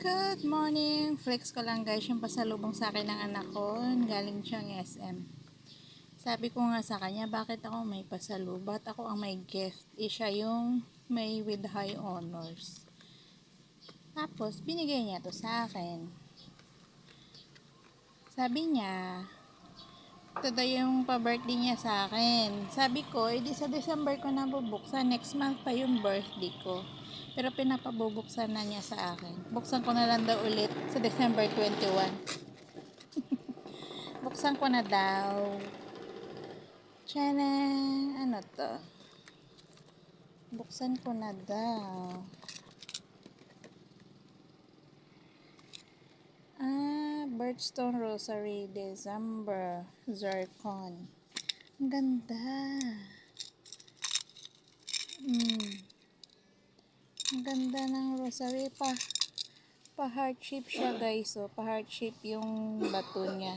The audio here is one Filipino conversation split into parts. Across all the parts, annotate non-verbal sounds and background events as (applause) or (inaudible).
Good morning! Flex ko lang guys yung pasalubong sa akin ng anak ko. Galing siyang SM. Sabi ko nga sa kanya, bakit ako may pasalubong? Ba't ako ang may gift? Eh, siya yung may with high honors. Tapos, binigay niya to sa akin. Sabi niya, ito daw yung pa-birthday niya sa akin. Sabi ko, edi sa December ko na bubuksan. Next month pa yung birthday ko. Pero pinapabubuksan na niya sa akin. Buksan ko na lang daw ulit sa December 21. (laughs) Buksan ko na daw. Tiyana! Ano to? Buksan ko na daw. Ah, Birthstone Rosary, December, Zircon. Ang ganda. Hmm. Ang ganda ng rosary pa. Pa heart shape siya guys. Oh, pa heart shape yung bato niya.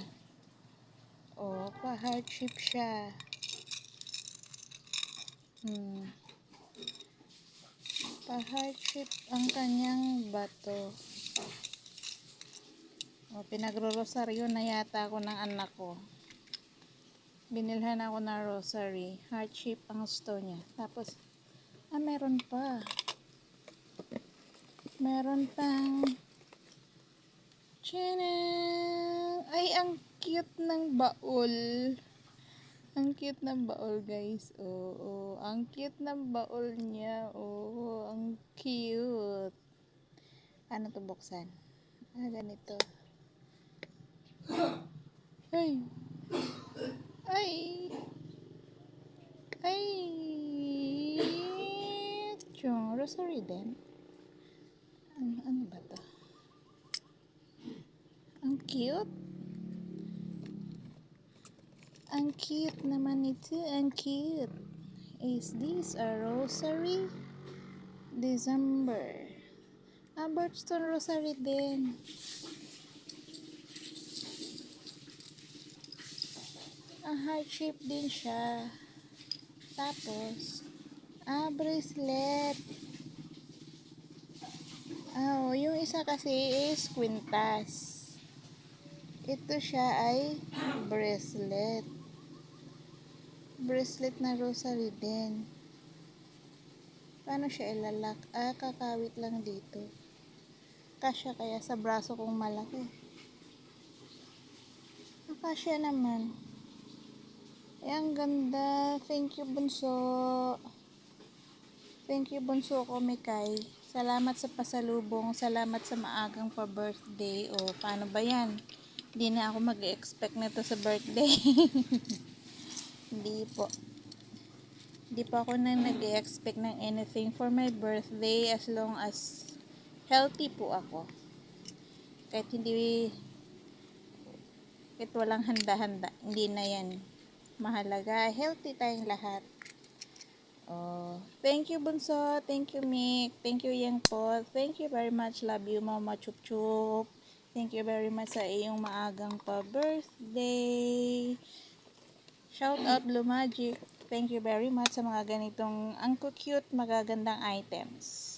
Oh, pa heart shape siya. Hmm. Pa heart shape ang kanyang bato. Oh, pinagro-rosaryo na yata ako ng anak ko. Binilhan ako ng rosary. Heart shape ang stone niya. Tapos, ah, meron pa. Meron pang Channel! Ay, ang cute ng baul. Ang cute ng baul, guys. Oo, ang cute ng baul niya. Oo, ang cute. Ano to buksan? Ah, ganito. Ay! Ay! Ay! Chong, rosary din. Ano, ano ba to? Ang cute. Ang cute naman ito. Ang cute. Is this a rosary? December. Ah, birthstone rosary din. Ang heart shape din siya. Tapos, ah, bracelet. Ah, oh, yung isa kasi is quintas. Ito siya ay bracelet. Bracelet na rosary din. Paano siya ilalak? Ah, kakawit lang dito. Kasya kaya sa braso kong malaki. Kasya naman. Eh, ang ganda. Thank you, Bunso. Thank you, Bunso ko, Mikay. Salamat sa pasalubong. Salamat sa maagang pa-birthday. O, paano ba yan? Hindi na ako mag-expect nito sa birthday. (laughs) Hindi po. Hindi pa ako na nag-expect ng anything for my birthday as long as healthy po ako. Kahit hindi kahit walang handa-handa, hindi na yan mahalaga. Healthy tayong lahat. Oh, thank you Bunso, thank you Mick, thank you Yang po, thank you very much, love you Mama Chup Chup, thank you very much sa iyong maagang pa birthday. Shout out Blue Magic, thank you very much sa mga ganitong ang cute magagandang items.